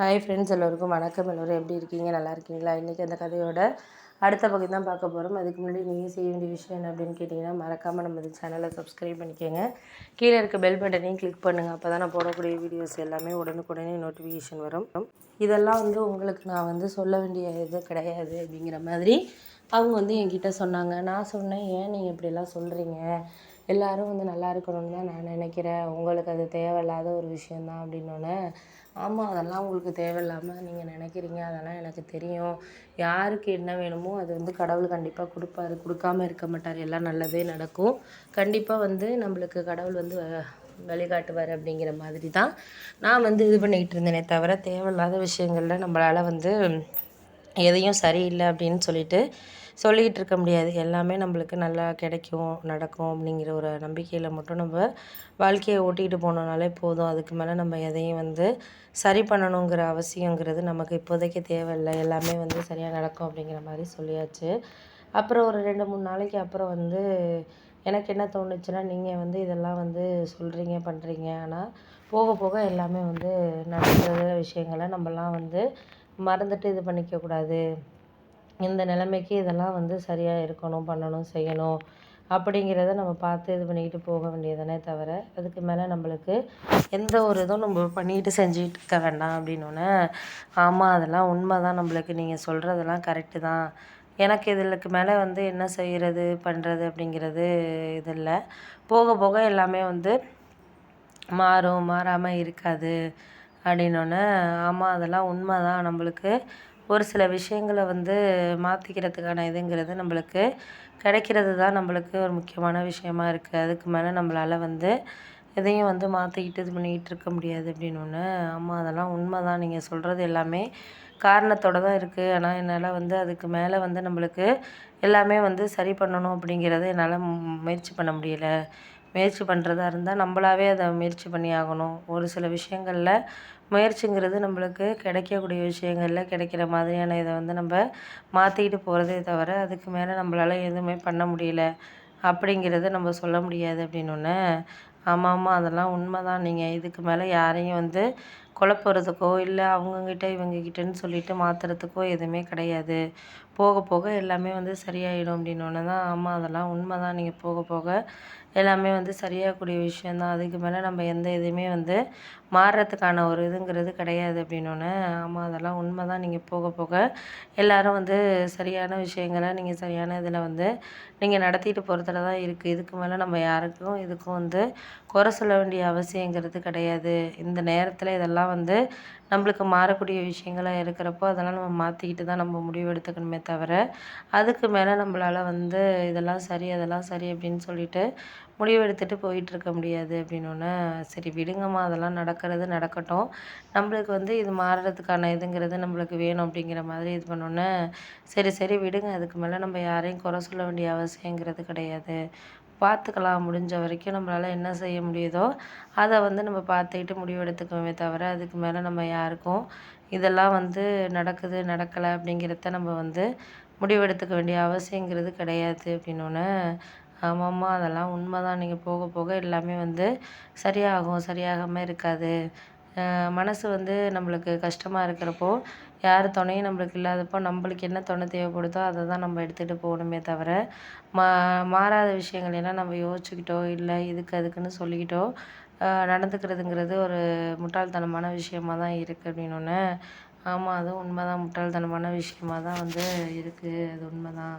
Hi friends எல்லோருக்கும் வணக்கம். எல்லோரும் எப்படி இருக்கீங்க? நல்லா இருக்கீங்களா? இன்றைக்கி அந்த கதையோட அடுத்த பகுதி தான் பார்க்க போகிறோம் அதுக்கு முன்னாடி நீங்கள் செய்ய வேண்டிய விஷயம் என்ன அப்படின்னு கேட்டிங்கன்னா மறக்காமல் நம்ம இந்த சேனலை சப்ஸ்கிரைப் பண்ணிக்கோங்க. கீழே இருக்க பெல் பட்டனையும் கிளிக் பண்ணுங்கள் அப்போ தான் நான் போடக்கூடிய வீடியோஸ் எல்லாமே உடனுக்குடனே நோட்டிஃபிகேஷன் வரும். இதெல்லாம் வந்து உங்களுக்கு நான் வந்து சொல்ல வேண்டிய இது கிடையாது அப்படிங்கிற மாதிரி அவங்க வந்து என்கிட்ட சொன்னாங்க. நான் சொன்னேன் ஏன் நீங்கள் இப்படிலாம் சொல்கிறீங்க எல்லோரும் வந்து நல்லா இருக்கணும்னு தான் நான் நினைக்கிறேன். உங்களுக்கு அது தேவையில்லாத ஒரு விஷயந்தான் அப்படின்னோடனே ஆமாம் அதெல்லாம் உங்களுக்கு தேவையில்லாமல் நீங்கள் நினைக்கிறீங்க. அதெல்லாம் எனக்கு தெரியும். யாருக்கு என்ன வேணுமோ அது வந்து கடவுள் கண்டிப்பாக கொடுப்பாரு. கொடுக்காம இருக்க மாட்டார். எல்லாம் நல்லதே நடக்கும். கண்டிப்பாக வந்து நம்மளுக்கு கடவுள் வந்து வழிகாட்டுவார் அப்படிங்கிற மாதிரி தான் நான் வந்து இது பண்ணிக்கிட்டு இருந்தேனே தவிர தேவையில்லாத விஷயங்களில் நம்மளால் வந்து எதையும் சரியில்லை அப்படின்னு சொல்லிட்டு சொல்லிக்கிட்டு இருக்க முடியாது. எல்லாமே நம்மளுக்கு நல்லா கிடைக்கும் நடக்கும் அப்படிங்கிற ஒரு நம்பிக்கையில் மட்டும் நம்ம வாழ்க்கையை ஓட்டிகிட்டு போனோம்னாலே போதும். அதுக்கு மேலே நம்ம எதையும் வந்து சரி பண்ணணுங்கிற அவசியங்கிறது நமக்கு இப்போதைக்கு தேவையில்லை. எல்லாமே வந்து சரியாக நடக்கும் அப்படிங்கிற மாதிரி சொல்லியாச்சு. அப்புறம் ஒரு ரெண்டு மூணு நாளைக்கு அப்புறம் வந்து எனக்கு என்ன தோணுச்சுன்னா நீங்கள் வந்து இதெல்லாம் வந்து சொல்கிறீங்க பண்ணுறீங்க ஆனால் போக போக எல்லாமே வந்து நடக்கிற விஷயங்களை நம்மலாம் வந்து மறந்துட்டு இது பண்ணிக்கக்கூடாது. இந்த நிலைமைக்கு இதெல்லாம் வந்து சரியாக இருக்கணும் பண்ணணும் செய்யணும் அப்படிங்கிறத நம்ம பார்த்து இது பண்ணிக்கிட்டு போக வேண்டியதானே தவிர அதுக்கு மேலே நம்மளுக்கு எந்த ஒரு இதுவும் நம்ம பண்ணிக்கிட்டு செஞ்சுக்கிட்டு இருக்க வேண்டாம் அப்படின்னோடனே ஆமாம் அதெல்லாம் உண்மை தான் நம்மளுக்கு நீங்கள் சொல்கிறதெல்லாம் கரெக்டு தான். எனக்கு இதுக்கு மேலே வந்து என்ன செய்கிறது பண்ணுறது அப்படிங்கிறது இது இல்லை. போக போக எல்லாமே வந்து மாறும் மாறாமல் இருக்காது அப்படின்னோடனே ஆமாம் அதெல்லாம் உண்மை தான் நம்மளுக்கு ஒரு சில விஷயங்களை வந்து மாற்றிக்கிறதுக்கான இதுங்கிறது நம்மளுக்கு கிடைக்கிறது தான் நம்மளுக்கு ஒரு முக்கியமான விஷயமா இருக்குது அதுக்கு மேலே நம்மளால் வந்து எதையும் வந்து மாற்றிக்கிட்டு இது பண்ணிக்கிட்டு இருக்க முடியாது அப்படின்னு. ஒன்று ஆமாம் அதெல்லாம் உண்மை தான் நீங்கள் சொல்கிறது எல்லாமே காரணத்தோடு தான் இருக்குது ஆனால் என்னால் வந்து அதுக்கு மேலே வந்து நம்மளுக்கு எல்லாமே வந்து சரி பண்ணணும் அப்படிங்கிறத என்னால் முயற்சி பண்ண முடியலை. முயற்சி பண்ணுறதா இருந்தால் நம்மளாவே அதை முயற்சி பண்ணி ஆகணும். ஒரு சில விஷயங்களில் முயற்சிங்கிறது நம்மளுக்கு கிடைக்கக்கூடிய விஷயங்களில் கிடைக்கிற மாதிரியான இதை வந்து நம்ம மாற்றிக்கிட்டு போகிறதே தவிர அதுக்கு மேலே நம்மளால் எதுவுமே பண்ண முடியல அப்படிங்கிறத நம்ம சொல்ல முடியாது அப்படின்னோடனே ஆமாம் ஆமாம் அதெல்லாம் உண்மை தான் நீங்கள் இதுக்கு மேலே யாரையும் வந்து குழப்புறதுக்கோ இல்லை அவங்கக்கிட்ட இவங்கக்கிட்டன்னு சொல்லிட்டு மாற்றுறதுக்கோ எதுவுமே கிடையாது. போக போக எல்லாமே வந்து சரியாயிடும் அப்படின்னோடனே தான் ஆமாம் அதெல்லாம் உண்மை தான் நீங்கள் போக போக எல்லாமே வந்து சரியாகக்கூடிய விஷயந்தான் அதுக்கு மேலே நம்ம எந்த இதுவுமே வந்து மாறுறதுக்கான ஒரு இதுங்கிறது கிடையாது அப்படின்னோடனே ஆமாம் அதெல்லாம் உண்மை தான் நீங்கள் போக போக எல்லோரும் வந்து சரியான விஷயங்களை நீங்கள் சரியான இதில் வந்து நீங்கள் நடத்திட்டு போகிறதுல தான் இருக்குது இதுக்கு மேலே நம்ம யாருக்கும் இதுக்கும் வந்து குறை சொல்ல வேண்டிய அவசியங்கிறது கிடையாது. இந்த நேரத்தில் இதெல்லாம் வந்து நம்மளுக்கு மாறக்கூடிய விஷயங்களாக இருக்கிறப்போ அதெல்லாம் நம்ம மாற்றிக்கிட்டு தான் நம்ம முடிவு எடுத்துக்கணுமே தவிர அதுக்கு மேலே நம்மளால் வந்து இதெல்லாம் சரி அதெல்லாம் சரி அப்படின்னு சொல்லிட்டு முடிவு எடுத்துகிட்டு போயிட்டுருக்க முடியாது அப்படின்னோடனே சரி விடுங்கம்மா அதெல்லாம் நடக்கிறது நடக்கட்டும். நம்மளுக்கு வந்து இது மாறுறதுக்கான இதுங்கிறது நம்மளுக்கு வேணும் அப்படிங்கிற மாதிரி இது பண்ணோன்னே சரி சரி விடுங்க அதுக்கு மேலே நம்ம யாரையும் குறை சொல்ல வேண்டிய அவசியங்கிறது கிடையாது. பார்த்துக்கலாம் முடிஞ்ச வரைக்கும் நம்மளால் என்ன செய்ய முடியுதோ அதை வந்து நம்ம பார்த்துக்கிட்டு முடிவெடுத்துக்கோமே தவிர அதுக்கு மேலே நம்ம யாருக்கும் இதெல்லாம் வந்து நடக்குது நடக்கலை அப்படிங்கிறத நம்ம வந்து முடிவெடுத்துக்க வேண்டிய அவசியங்கிறது கிடையாது அப்படின்னோடனே ஆமாம்மா அதெல்லாம் உண்மை தான் நீங்கள் போக போக எல்லாமே வந்து சரியாகும் சரியாகாமல் இருக்காது. மனசு வந்து நம்மளுக்கு கஷ்டமாக இருக்கிறப்போ யார் துணையும் நம்மளுக்கு இல்லாதப்போ நம்மளுக்கு என்ன துணை தேவைப்படுதோ அதை தான் நம்ம எடுத்துகிட்டு போகணுமே தவிர மா மாறாத விஷயங்கள். எல்லாம் நம்ம யோசிச்சுக்கிட்டோ இல்லை இதுக்கு அதுக்குன்னு சொல்லிக்கிட்டோ நடந்துக்கிறதுங்கிறது ஒரு முட்டாள்தனமான விஷயமா தான் இருக்குது அப்படின்னோடனே ஆமாம் அதுவும் உண்மை தான் முட்டாள்தனமான விஷயமா தான் வந்து இருக்குது அது உண்மை தான்